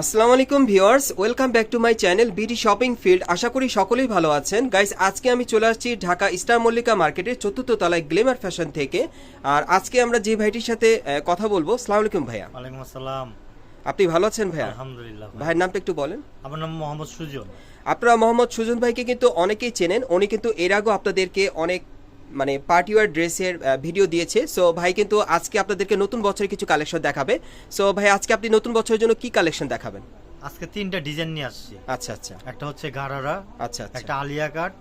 আসসালামু আলাইকুম viewers welcome back to my channel BD shopping field. আশা করি সকলেই ভালো আছেন। গাইস আজকে আমি চলে আসছি ঢাকা স্টার মল্লিকা মার্কেটের চতুর্থ তলায় গ্লেমার ফ্যাশন থেকে। আর আজকে আমরা যে ভাইটির সাথে কথা বলব সালাম আলাইকুম ভাইয়া। ওয়ালাইকুম আসসালাম। আপনি ভালো আছেন ভাইয়া? আলহামদুলিল্লাহ ভাইয়ের নামটা একটু বলেন। আমার নাম মোহাম্মদ সুজন। আপনারা মোহাম্মদ সুজন ভাইকে কিন্তু অনেকেই চেনেন। উনি কিন্তু এর আগেও আপনাদেরকে অনেক মানে পার্টি ওয়ার ড্রেসের ভিডিও দিয়েছে। সো ভাই কিন্তু আজকে আপনাদেরকে নতুন বছরের কিছু কালেকশন দেখাবে। সো ভাই আজকে আপনি নতুন বছরের জন্য কি কালেকশন দেখাবেন? আজকে তিনটা ডিজাইন নিয়ে আসছি। আচ্ছা আচ্ছা। একটা হচ্ছে গারারা আচ্ছা আচ্ছা। একটা আলিয়া কাট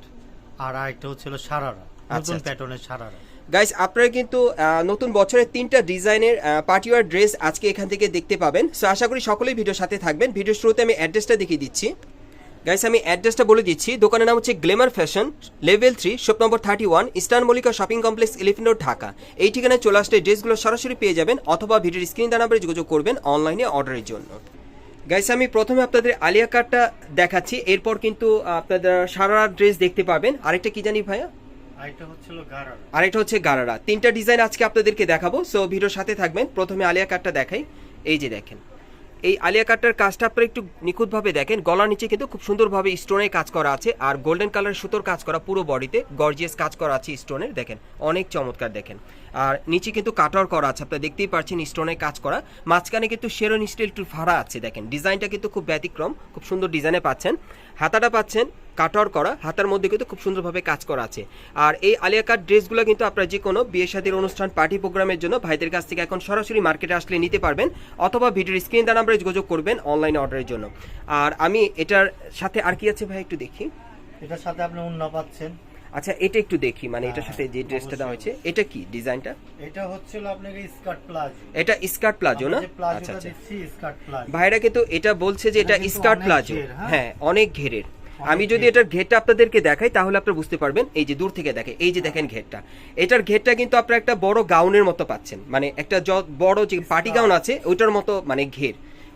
আর একটা হচ্ছে হলো সারারা নতুন আচ্ছা। প্যাটার্নের সারারা। গাইস আপনারা কিন্তু নতুন বছরের তিনটা ডিজাইনের পার্টিওয়ার ড্রেস আজকে এখান থেকে দেখতে পাবেন। সো আশা করি সকলেই ভিডিওর সাথে থাকবেন। ভিডিওর শুরুতে আমি অ্যাড্রেসটা দেখিয়ে দিচ্ছি। গাইস আমি অ্যাড্রেসটা বলে দিচ্ছি। দোকানের নাম হচ্ছে glamour fashion level three shop number thirty one eastern Mallika shopping complex elephant road Dhaka এই ঠিকানায় চলে আসলে ড্রেসগুলো সরাসরি পেয়ে যাবেন অথবা ভিডিওর স্ক্রিন নাম্বারে যোগাযোগ করবেন অনলাইনে অর্ডারের জন্য। গাইস আমি প্রথমে আপনাদের আলিয়া কাটটা দেখাচ্ছি। এরপর কিন্তু আপনাদের সারা ড্রেস দেখতে পাবেন। আরেকটা কি জানি ভাইয়া? আরেকটা হচ্ছে গারারা। তিনটা ডিজাইন আজকে আপনাদেরকে দেখাবো। সো ভিডিওর সাথে থাকবেন। প্রথমে আলিয়া কাটটা দেখাই। এই যে দেখেন। এই আলিয়া কাটটার কাজটা আপনারা একটু নিখুঁতভাবে দেখেন। গলার নিচে কিন্তু খুব সুন্দরভাবে স্টোনের কাজ করা আছে। আর গোল্ডেন কালার সুতোর কাজ করা পুরো বডিতে গর্জিয়াস কাজ করা আছে স্টোনের দেখেন, অনেক চমৎকার, দেখেন। আর নিচে কিন্তু কাটার করা আছে, আপনারা দেখতেই পাচ্ছেন স্টোনের কাজ করা। মাঝখানে কিন্তু শেরন স্টিল একটু ফাড়া আছে, দেখেন। ডিজাইনটা কিন্তু খুব ব্যতিক্রম, খুব সুন্দর ডিজাইনে পাচ্ছেন। হাতাটা পাচ্ছেন, কাটর করা, হাতার মধ্যে কিন্তু খুব সুন্দরভাবে কাজ করা আছে। আর এই আলিয়া কাট ড্রেসগুলো কিন্তু আপনারা যে কোনো বিয়ে শাদীর অনুষ্ঠান, পার্টি প্রোগ্রামের জন্য ভাইদের কাছ থেকে এখন সরাসরি মার্কেটে আসলে নিতে পারবেন অথবা ভিডিওর স্ক্রিন দ্বারা আমরা যোগাযোগ করবেন অনলাইন অর্ডারের জন্য। আর আমি এটার সাথে আর কি আছে ভাই একটু দেখি। এটার সাথে আপনি অন্য পাচ্ছেন। আচ্ছা এটা একটু দেখি মানে এটার সাথে যে ড্রেসটা দেওয়া হয়েছে এটা কি ডিজাইনটা? এটা হচ্ছে হলো আপনাকে স্কার্ট প্লাজো। এটা স্কার্ট প্লাজো না? আচ্ছা আচ্ছা। দিচ্ছি স্কার্ট প্লাজো। ভাইরা কিন্তু এটা বলছে যে এটা স্কার্ট প্লাজো। হ্যাঁ? হ্যাঁ অনেক ঘেরের। আমি যদি এটার ঘেরটা আপনাদেরকে দেখাই তাহলে আপনারা বুঝতে পারবেন। এই যে দূর থেকে দেখে এই যে দেখেন ঘেরটা। এটার ঘেরটা কিন্তু আপনারা একটা বড় গাউনের মতো পাচ্ছেন। মানে একটা বড় যে পার্টি গাউন আছে ওইটার মতো মানে ঘের।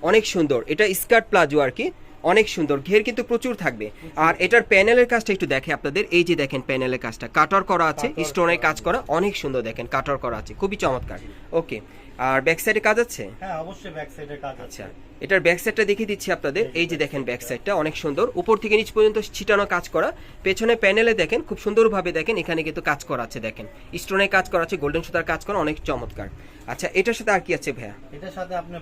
অনেক সুন্দর। এটা স্কার্ট প্লাজো আর কি। অনেক সুন্দর ঘের কিন্তু প্রচুর থাকবে। আর এটার প্যানেলের কাজটা একটু দেখে আপনাদের এই যে দেখেন প্যানেলের কাজটা কাটার করা আছে স্টোনের কাজ করা অনেক সুন্দর দেখেন কাটার করা আছে খুবই চমৎকার। ওকে আর ব্যাক সাইডে কাজ আছে? হ্যাঁ অবশ্যই ব্যাক সাইডের কাজ আছে। আচ্ছা এটার ব্যাক সাইডটা দেখিয়ে দিচ্ছি আপনাদের। এই যে দেখেন ব্যাক সাইডটা অনেক সুন্দর। উপর থেকে নিচ পর্যন্ত ছিটানো কাজ করা। পেছনে প্যানেলে দেখেন খুব সুন্দরভাবে দেখেন এখানে কিন্তু কাজ করা আছে দেখেন। স্টোনের কাজ করা আছে গোল্ডেন সুতার কাজ করা অনেক চমৎকার। আচ্ছা এটার সাথে আর কি আছে ভাইয়া? এটার সাথে আপনি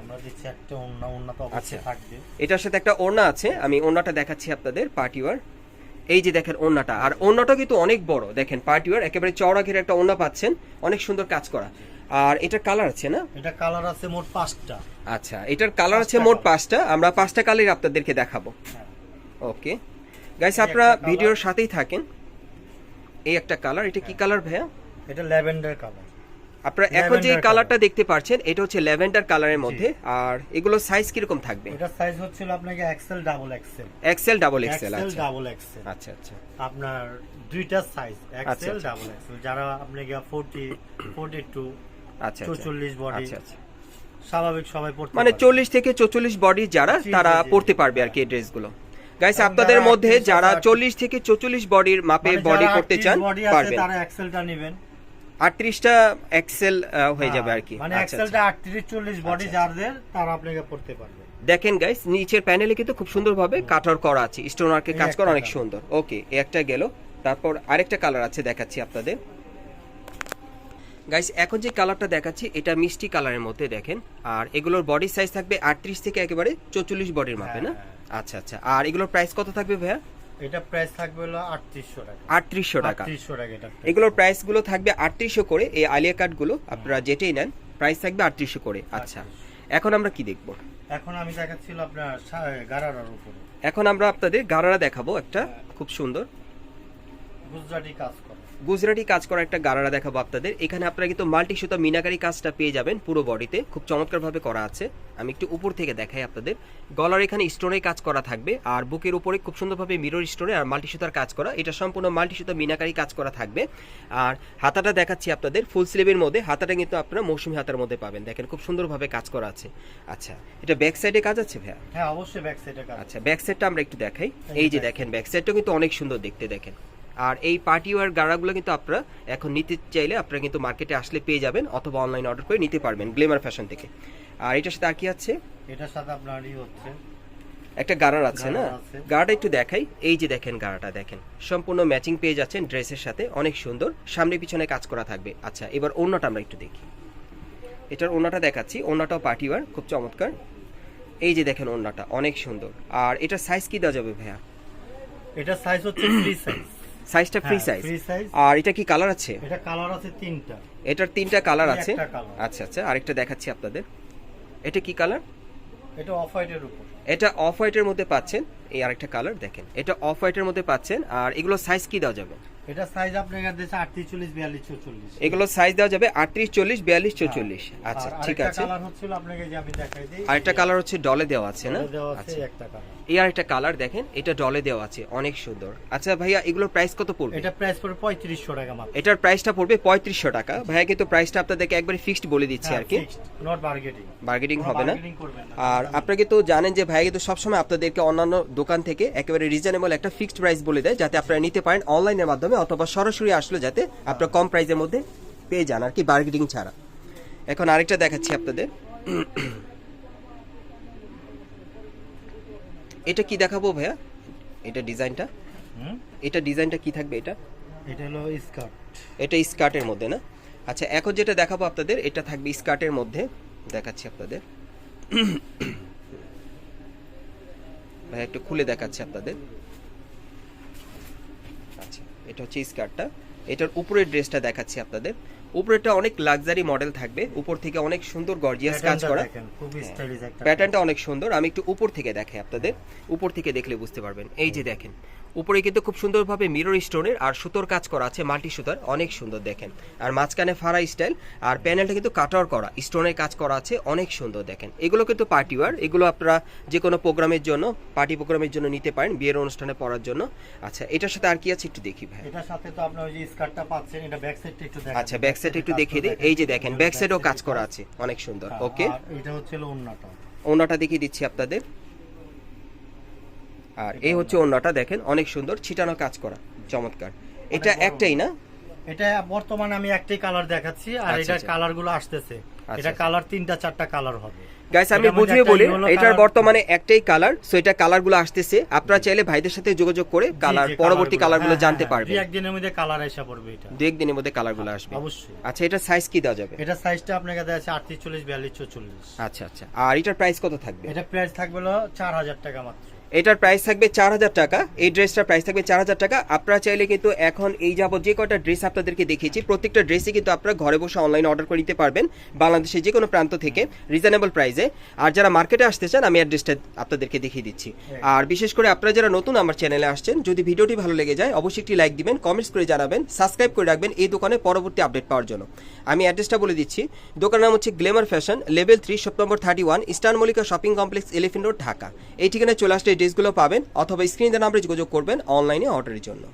আমরা দিচ্ছি একটা উন্না উন্না তো অবশ্যই আচ্ছা। থাকবে। এটার সাথে একটা ওড়না আছে আমি ওড়নাটা দেখাচ্ছি আপনাদের পার্টিওয়ার এই যে দেখেন ওড়নাটা আর ওড়নাটা কিন্তু অনেক বড়। দেখেন পার্টিওয়ার একেবারে চওড়া ঘেরে একটা ওড়না পাচ্ছেন অনেক সুন্দর কাজ করা। আর এটা কালার আছে না? এটা কালার আছে মোট পাঁচটা। আচ্ছা এটার কালার আছে মোট পাঁচটা। আমরা পাঁচটা কালার আপনাদেরকে দেখাবো। হ্যাঁ। ওকে গাইস আপনারা ভিডিওর সাথেই থাকেন। এই একটা কালার এটা কি কালার ভাইয়া? এটা ল্যাভেন্ডার কালার আপনারা এখন যে কালারটা দেখতে পাচ্ছেন এটা হচ্ছে ল্যাভেন্ডার কালারের মধ্যে। আর এগুলো সাইজ কীরকম থাকবে? এটা সাইজ হচ্ছিল আপনাকে XL double XL XL double XL XL আচ্ছা। ডাবল এক্সেল আচ্ছা আচ্ছা। আপনার দুইটা সাইজ এক্সেল। ডাবল এক্সেল যারা আপনাকে 40 42 আচ্ছা 44 বডি আচ্ছা আচ্ছা। স্বাভাবিক সবাই পড়তে মানে চল্লিশ থেকে চল্লিশ বডি যারা তারা। পড়তে পারবে আর কি এই ড্রেসগুলো গাইস আপনাদের মধ্যে যারা চল্লিশ থেকে চল্লিশ বডির মাপে মানে বডি করতে চান পারবেন। তারা এক্সেলটা নেবেন। আটত্রিশটা এক্সেল হয়ে যাবে আর কি। মানে এক্সেলটা। 38 40 বডি যাদের তারা আপনাকে পড়তে পারবে। দেখেন গাইস নিচের প্যানেলে কিন্তু খুব সুন্দরভাবে কাটার করা আছে। স্টোন ওয়ার্কের কাজ করা অনেক সুন্দর। ওকে একটা গেল। তারপর আরেকটা কালার আছে দেখাচ্ছি আপনাদের। গাইস এখন যে কালারটা দেখাচ্ছি এটা মিষ্টি কালারের মধ্যে দেখেন। আর এগুলোর বডি সাইজ থাকবে আটত্রিশ থেকে একেবারে চৌচল্লিশ বডির মাপে না? হ্যাঁ। আচ্ছা আচ্ছা। আর এগুলোর প্রাইস কত থাকবে ভাইয়া? এটা প্রাইস থাকবে হলো 3800 টাকা। আটত্রিশশো টাকা। 3800 টাকা এটা এগুলোর প্রাইসগুলো থাকবে আটত্রিশশো করে এই আলিয়া কাটগুলো আপনারা যেটাই নেন প্রাইস থাকবে আটত্রিশশো করে। আচ্ছা এখন আমরা কি দেখব? এখন আমি দেখাচ্ছিল আপনার গারারার উপরে। এখন আমরা আপনাদের গারারা দেখাবো একটা খুব সুন্দর। গুজরাটি কাজ গুজরাটি কাজ করা একটা গারারা দেখাবো আপনাদের। এখানে আপনারা কিন্তু মাল্টি সুতা মিনাকারি কাজটা পেয়ে যাবেন পুরো বডিতে খুব চমৎকার ভাবে করা আছে। আমি একটু উপর থেকে দেখাই আপনাদের। গলার এখানে স্টোনে কাজ করা থাকবে আর বুকের উপরে খুব সুন্দরভাবে মিরর স্টোনে আর মাল্টি সুতার কাজ করা। এটা সম্পূর্ণ মাল্টি সুতা মিনাকারি কাজ করা থাকবে। আর হাতাটা দেখাচ্ছি আপনাদের ফুল স্লিভের মধ্যে। হাতাটা কিন্তু আপনারা মৌসুমি হাতার মধ্যে পাবেন। দেখেন খুব সুন্দরভাবে কাজ করা আছে। আচ্ছা এটা ব্যাক সাইডে কাজ আছে ভাইয়া? হ্যাঁ অবশ্যই ব্যাক সাইডে কাজ আচ্ছা ব্যাক সাইডটা আমরা একটু দেখাই। এই এই যে দেখেন ব্যাক সাইডটা কিন্তু অনেক সুন্দর দেখতে দেখেন। আর এই পার্টি ওয়ার গাড়াগুলো কিন্তু আপনারা এখন নিতে চাইলে আপনারা কিন্তু মার্কেটে আসলে পেয়ে যাবেন অথবা অনলাইন অর্ডার করে নিতে পারবেন গ্লেমার ফ্যাশন থেকে। আর এটার সাথে আর কি আছে? এটার সাথে আপনার হচ্ছে। একটা গাড়ার আছে না? গাড়াটা একটু দেখাই। এই যে দেখেন গাড়াটা দেখেন। সম্পূর্ণ ম্যাচিং পেয়ে যাচ্ছেন ড্রেসের সাথে। অনেক সুন্দর। সামনে পিছনে কাজ করা থাকবে। আচ্ছা এবার অন্যটা আমরা একটু দেখি। এটার ওড়নাটা দেখাচ্ছি। ওড়নাটাও পার্টিওয়ার খুব চমৎকার। এই যে দেখেন ওড়নাটা অনেক সুন্দর। আর এটার সাইজ কি দেওয়া যাবে ভাইয়া? এটা সাইজ হচ্ছে ফ্রি সাইজ সাইজটা ফ্রি সাইজ আর এটা কি কালার আছে? এটা কালার আছে তিনটা। এটার তিনটা কালার আছে? আচ্ছা আচ্ছা আরেকটা দেখাচ্ছি আপনাদের। এটা কি কালার এটা অফ হোয়াইটের উপর। এটা অফ হোয়াইটের মধ্যে পাচ্ছেন। এই আরেকটা কালার দেখেন। এটা অফ হোয়াইটের মধ্যে পাচ্ছেন। আর এগুলো সাইজ কি দেওয়া যাবে? এটা সাইজ এগুলো দেওয়া যাবে আটত্রিশ চল্লিশ বিয়াল্লিশ চৌচল্লিশ আচ্ছা ঠিক আছে। কালার হচ্ছিল আপনাকে যে আমি দেখাই দিই। আরেকটা কালার হচ্ছে ডলে দেওয়া আছে না? আচ্ছা। একটা কালার এই আরেকটা কালার দেখেন এটা ডলে দেওয়া আছে অনেক সুন্দর। আচ্ছা ভাইয়া এগুলোর প্রাইস কত পড়বে? এটা প্রাইস পড়বে পঁয়ত্রিশশো টাকা মাত্র। এটার প্রাইসটা পড়বে পঁয়ত্রিশশো টাকা। ভাইয়া কিন্তু প্রাইসটা আপনাদেরকে একবারে ফিক্সড বলে দিচ্ছি আর কি। নট বার্গেটিং বার্গেটিং হবে না? আর আপনাকে তো জানেন যে ভাইয়া কিন্তু সবসময় আপনাদেরকে অন্যান্য দোকান থেকে একেবারে রিজনেবল একটা ফিক্সড প্রাইস বলে দেয় যাতে আপনারা নিতে পারেন অনলাইনের মাধ্যমে অথবা সরাসরি আসলে যাতে আপনার কম প্রাইসের মধ্যে পেয়ে যান আর কি বার্গেটিং ছাড়া। এখন আরেকটা দেখাচ্ছি আপনাদের। এটা কি দেখাবো ভাইয়া? এটা ডিজাইনটা? এটা ডিজাইনটা কি থাকবে এটা? এটা হলো স্কার্ট। এটা স্কার্টের মধ্যে না? আচ্ছা এখন যেটা দেখাবো আপনাদের এটা থাকবে স্কার্টের মধ্যে। দেখাচ্ছি আপনাদের। ভাই একটু খুলে দেখাচ্ছি আপনাদের। এটা হচ্ছে স্কার্টটা এটার উপরের ড্রেসটা দেখাচ্ছি আপনাদের। উপরেটা অনেক লাক্সারি মডেল থাকবে। উপর থেকে অনেক সুন্দর গর্জিয়াস কাজ করা। খুব স্টাইলিশ প্যাটার্নটা অনেক সুন্দর। আমি একটু উপর থেকে দেখাই আপনাদের। উপর থেকে দেখলে বুঝতে পারবেন। এই যে দেখেন। উপরে কিন্তু খুব সুন্দরভাবে মিরর স্টোনের আর সুতোর কাজ করা আছে মাল্টি সুতার অনেক সুন্দর দেখেন। আর মাঝখানে ফাড়া স্টাইল আর প্যানেলটা কিন্তু কাটার করা স্টোনের কাজ করা আছে অনেক সুন্দর দেখেন। এগুলো কিন্তু পার্টি ওয়ার এগুলো আপনারা যে কোনো প্রোগ্রামের জন্য পার্টি প্রোগ্রামের জন্য নিতে পারেন বিয়ের অনুষ্ঠানে পড়ার জন্য। আচ্ছা এটার সাথে আর কি আছে একটু দেখি ভাই? এটার সাথে তো আপনার ওই যে স্কার্টটা পাচ্ছেন এটা ব্যাক সাইডটা একটু দেখেন। আচ্ছা ব্যাক সাইড একটু দেখিয়ে দিই। এই যে দেখেন ব্যাক সাইডেও কাজ করা আছে অনেক সুন্দর। ওকে আর এটা হচ্ছে ওন্নাটা। ওনাটা দেখিয়ে দিচ্ছি আপনাদের। আর এই হচ্ছে ওনাটা দেখেন অনেক সুন্দর ছিটানো কাজ করা চমৎকার। এটা একটাই না? এটা বর্তমানে আমি একটাই কালার দেখাচ্ছি আর আচ্ছা, এটা আচ্ছা। কালারগুলো আসতেছে। আচ্ছা, এটা। কালার তিনটা চারটা কালার হবে। গাইস আমি বুঝিয়ে বলি এটার বর্তমানে একটাই কালার সো এটা কালারগুলো আসতেছে। আপনারা চাইলে ভাইদের সাথে যোগাযোগ করে কালার পরবর্তী কালার কালারগুলো হ্যাঁ, জানতে হ্যাঁ, পারবেন। দুই একদিনের মধ্যে কালার এসে পড়বে এটা। দু একদিনের মধ্যে কালারগুলো আসবে। অবশ্যই। আচ্ছা এটা সাইজ কি দেওয়া যাবে? এটা সাইজটা আপনাকে কাছে আছে আটত্রিশ চল্লিশ বিয়াল্লিশ চল্লিশ আচ্ছা আচ্ছা। আর এটার প্রাইস কত থাকবে? এটা প্রাইস থাকবে হলো চার হাজার টাকা মাত্র। এটার প্রাইস থাকবে চার হাজার টাকা। এই ড্রেসটার প্রাইস থাকবে চার হাজার টাকা। আপনারা চাইলে কিন্তু এখন এই যাবত যে কয়টা ড্রেস আপনাদেরকে দেখিয়েছি প্রত্যেকটা ড্রেসই কিন্তু আপনারা ঘরে বসে অনলাইনে অর্ডার করে নিতে পারবেন বাংলাদেশের যে কোনো প্রান্ত থেকে রিজনেবল প্রাইসে আর যারা মার্কেটে আসতে চান আমি অ্যাড্রেসটা আপনাদেরকে দেখিয়ে দিচ্ছি। আর বিশেষ করে আপনারা যারা নতুন আমার চ্যানেলে আসছেন যদি ভিডিওটি ভালো লেগে যায় অবশ্যই একটি লাইক দিবেন কমেন্টস করে জানাবেন সাবস্ক্রাইব করে রাখবেন এই দোকানে পরবর্তী আপডেট পাওয়ার জন্য। আমি অ্যাড্রেসটা বলে দিচ্ছি। দোকানের নাম হচ্ছে glamour fashion level three shop number thirty one eastern Mallika shopping complex elephant road Dhaka. এই ঠিকানায় চলে আসলে ড্রেসগুলো পাবেন অথবা স্ক্রিন নাম্বারে যোগাযোগ করবেন অনলাইনে অর্ডারের জন্য।